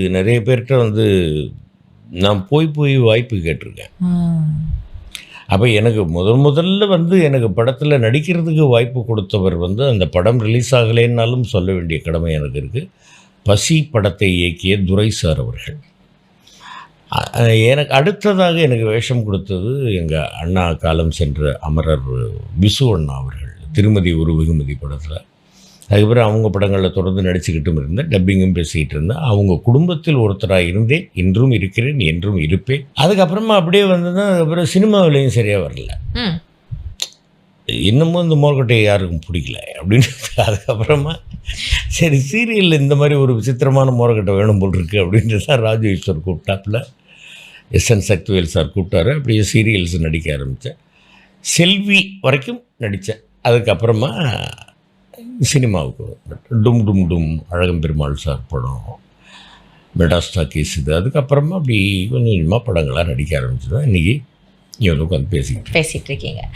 இது நிறைய பேர்கிட்ட வந்து நான் போய் போய் வாய்ப்பு கேட்டிருக்கேன். அப்போ எனக்கு முதல் முதல்ல வந்து எனக்கு படத்தில் நடிக்கிறதுக்கு வாய்ப்பு கொடுத்தவர் வந்து அந்த படம் ரிலீஸ் ஆகலைன்னாலும் சொல்ல வேண்டிய கடமை எனக்கு இருக்குது பசி படத்தை இயக்கிய துரை சார் அவர்கள். எனக்கு அடுத்ததாக எனக்கு வேஷம் கொடுத்தது எங்கள் அண்ணா காலம் சென்ற அமரர் விசு அண்ணா அவர்கள் திருமதி ஒரு வெகுமதி படத்தில். அதுக்கப்புறம் அவங்க படங்களில் தொடர்ந்து நடிச்சுக்கிட்டும் இருந்தேன் டப்பிங்கும் பேசிக்கிட்டு இருந்தேன் அவங்க குடும்பத்தில் ஒருத்தராக இருந்தேன் இன்றும் இருக்கிறேன் என்றும் இருப்பேன். அதுக்கப்புறமா அப்படியே வந்ததுன்னா அதுக்கப்புறம் சினிமாவிலையும் சரியாக வரல. இன்னமும் இந்த மோர்கட்டை யாருக்கும் பிடிக்கல அப்படின்னு அதுக்கப்புறமா சரி சீரியலில் இந்த மாதிரி ஒரு விசித்திரமான மோரக்கட்டை வேணும் போல் இருக்கு அப்படின்ட்டு தான் ராஜு ஈஸ்வர் கூப்பிட்டாப்புல. எஸ் என் சக்திவேல் சார் கூப்பிட்டாரு அப்படியே சீரியல்ஸ் நடிக்க ஆரம்பித்தேன் செல்வி வரைக்கும் நடித்தேன் அதுக்கப்புறமா சினிமாவுக்கு டும் டும் டும் அழகம் பெருமாள் சார் படம் மெடாஸ்டா கேஸ் இது. அதுக்கப்புறமா அப்படி கொஞ்சம் கொஞ்சமாக படங்களாக நடிக்க ஆரம்பிச்சதான். இன்றைக்கி இங்கே வந்து உட்காந்து பேசிக்கிட்டு பேசிகிட்டு இருக்கீங்க.